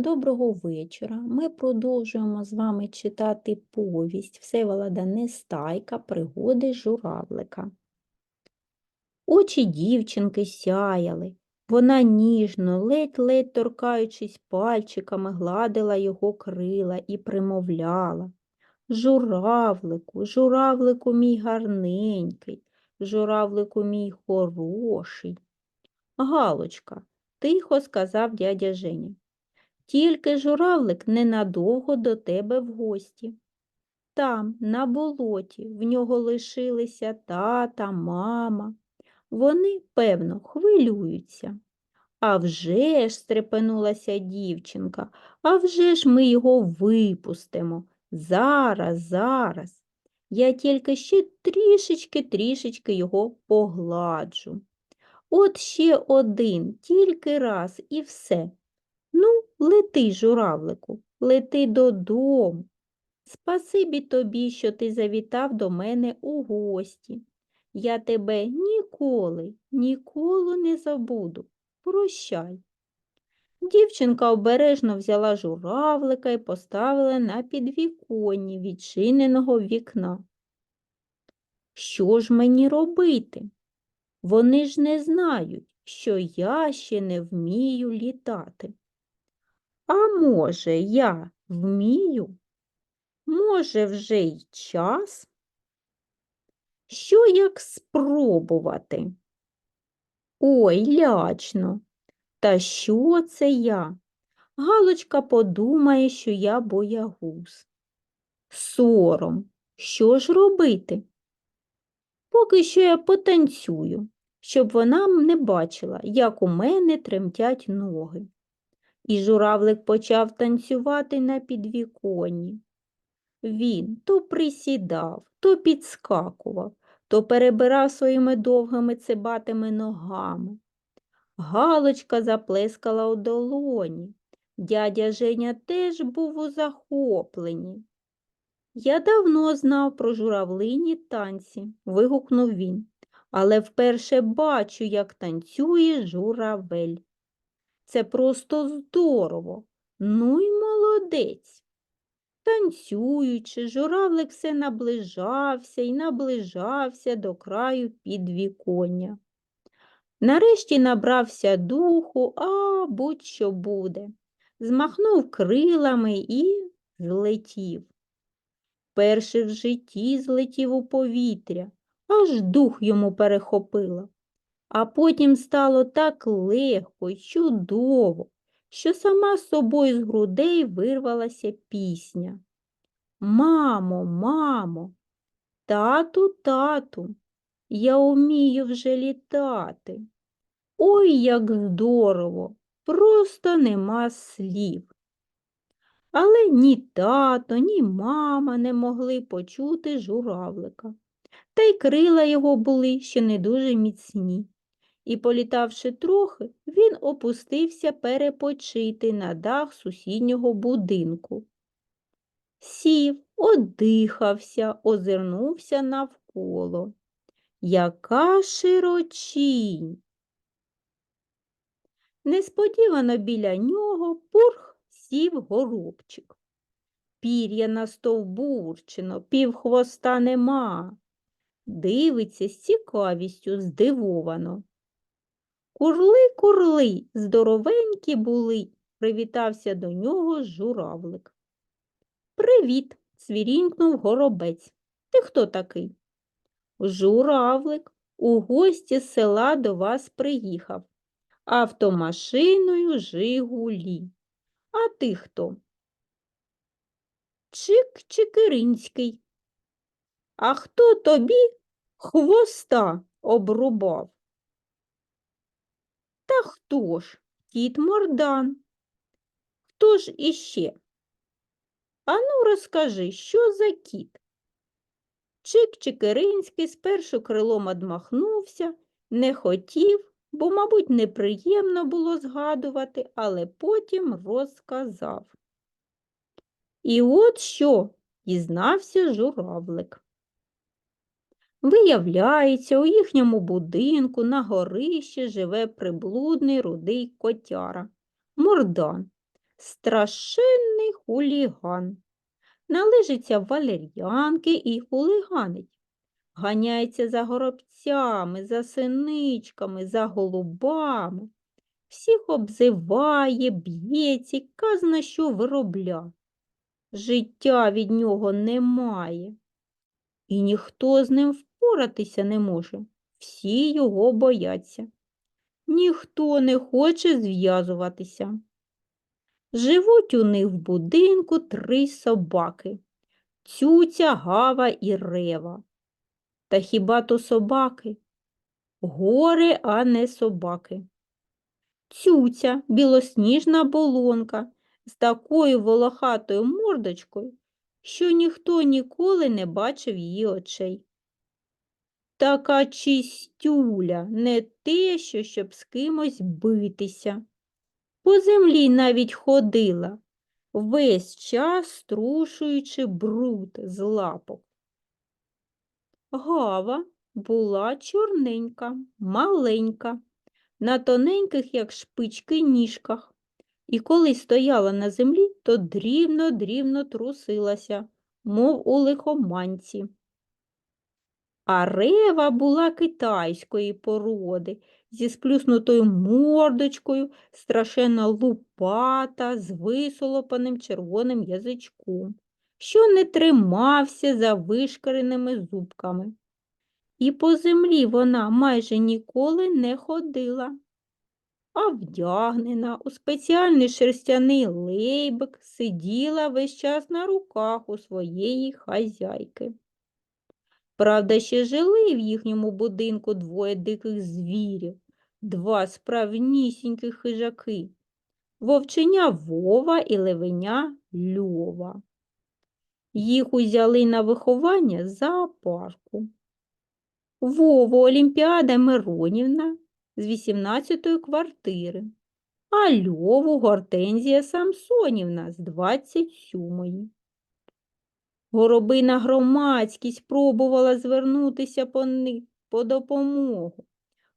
Доброго вечора. Ми продовжуємо з вами читати повість Всеволода Нестайка Пригоди журавлика. Очі дівчинки сяяли. Вона ніжно, ледь-ледь торкаючись пальчиками, гладила його крила і примовляла. Журавлику, журавлику мій гарненький, журавлику мій хороший. Галочка, тихо сказав дядя Женя. Тільки журавлик ненадовго до тебе в гості. Там, на болоті, в нього лишилися тата, мама. Вони, певно, хвилюються. А вже ж, стрепенулася дівчинка, а вже ж ми його випустимо. Зараз, зараз. Я тільки ще трішечки-трішечки його погладжу. От ще один, тільки раз і все. Лети, журавлику, лети додому. Спасибі тобі, що ти завітав до мене у гості. Я тебе ніколи, ніколи не забуду. Прощай. Дівчинка обережно взяла журавлика і поставила на підвіконні відчиненого вікна. Що ж мені робити? Вони ж не знають, що я ще не вмію літати. А може, я вмію? Може, вже й час? Що як спробувати? Ой, лячно. Та що це я? Галочка подумає, що я боягуз. Сором. Що ж робити? Поки що я потанцюю, щоб вона не бачила, як у мене тремтять ноги. І журавлик почав танцювати на підвіконні. Він то присідав, то підскакував, то перебирав своїми довгими цибатими ногами. Галочка заплескала у долоні. Дядя Женя теж був у захопленні. Я давно знав про журавлині танці, вигукнув він, але вперше бачу, як танцює журавель. Це просто здорово. Ну й молодець. Танцюючи, журавлик все наближався і наближався до краю підвіконня. Нарешті набрався духу, а будь-що буде. Змахнув крилами і злетів. Перший в житті злетів у повітря, аж дух йому перехопило. А потім стало так легко й чудово, що сама з собою з грудей вирвалася пісня. Мамо, мамо, тату, тату, я умію вже літати. Ой, як здорово, просто нема слів. Але ні тато, ні мама не могли почути журавлика, та й крила його були ще не дуже міцні і, політавши трохи, він опустився перепочити на дах сусіднього будинку. Сів, одихався, озирнувся навколо. Яка широчінь! Несподівано біля нього пурх сів горобчик. Пір'я настовбурчено, півхвоста нема. Дивиться з цікавістю здивовано. Курли, курли, здоровенькі були, привітався до нього журавлик. Привіт, цвірінькнув горобець. Ти хто такий? Журавлик, у гості з села до вас приїхав. Автомашиною Жигулі. А ти хто? Чик Чикиринський. А хто тобі хвоста обрубав? Та хто ж? Кіт Мордан. Хто ж іще? Ану, розкажи, що за кіт? Чик Чикиринський спершу крилом одмахнувся, не хотів, бо, мабуть, неприємно було згадувати, але потім розказав. І от що дізнався журавлик. Виявляється, у їхньому будинку на горищі живе приблудний рудий котяра Мордан. страшенний хуліган. Належиться валер'янки і хулиганить. Ганяється за горобцями, за синичками, за голубами. Всіх обзиває, б'ється, казна що виробля. Життя від нього немає. І ніхто з ним впоратися не може. Всі його бояться. Ніхто не хоче зв'язуватися. Живуть у них в будинку три собаки цюця, гава і рева. Та хіба то собаки? Горе, а не собаки. Цюця, білосніжна болонка з такою волохатою мордочкою, що ніхто ніколи не бачив її очей. Така чистюля, не те, що щоб з кимось битися. По землі навіть ходила, весь час струшуючи бруд з лапок. Гава була чорненька, маленька, на тоненьких, як шпички, ніжках, і коли стояла на землі, то дрібно-дрібно трусилася, мов у лихоманці. А рева була китайської породи, зі сплюснутою мордочкою, страшенно лупата, з висолопаним червоним язичком, що не тримався за вишкареними зубками. І по землі вона майже ніколи не ходила, а вдягнена у спеціальний шерстяний лейбик сиділа весь час на руках у своєї хазяйки. Правда, ще жили в їхньому будинку двоє диких звірів, два справнісіньких хижаки вовченя Вова і левеня Льова. Їх узяли на виховання з зоопарку. Вову Олімпіада Миронівна з 18-ї квартири, а Льову Гортензія Самсонівна з 27-ї. Горобина громадськість пробувала звернутися по них по допомогу.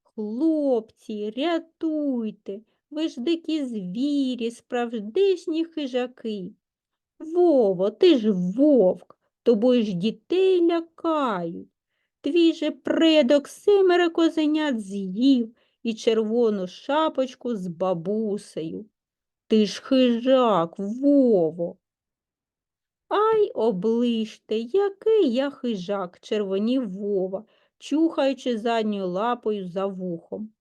Хлопці, рятуйте, ви ж дикі звірі, справжнішні хижаки. Вово, ти ж вовк, тобою ж дітей лякають. Твій же предок семеро козенят з'їв і червону шапочку з бабусею. Ти ж хижак, Вово. Ай, оближте, який я хижак, червонів Вова, чухаючи задньою лапою за вухом.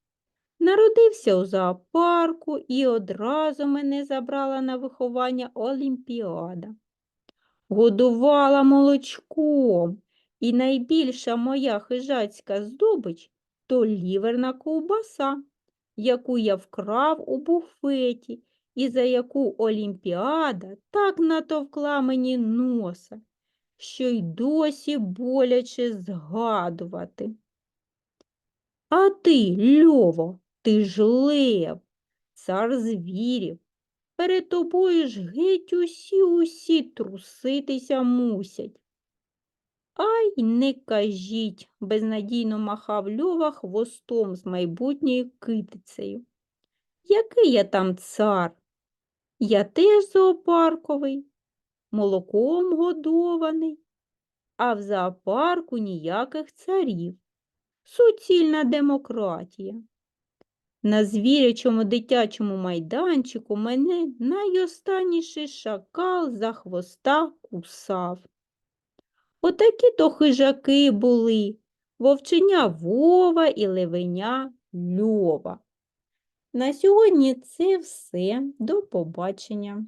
Народився у зоопарку і одразу мене забрала на виховання Олімпіада. Годувала молочком, і найбільша моя хижацька здобич то ліверна ковбаса, яку я вкрав у буфеті і за яку Олімпіада так натовкла мені носа, що й досі боляче згадувати. А ти, Льово, ти ж лев, цар звірів. Перед тобою ж геть усі усі труситися мусять. Ай, не кажіть, безнадійно махав Льова хвостом з майбутньою китицею. Який я там цар? Я теж зоопарковий, молоком годований, а в зоопарку ніяких царів. Суцільна демократія. На звірячому дитячому майданчику мене найостанніший шакал за хвоста кусав. Отакі то хижаки були вовченя Вова і левеня Льова. На сьогодні це все. До побачення.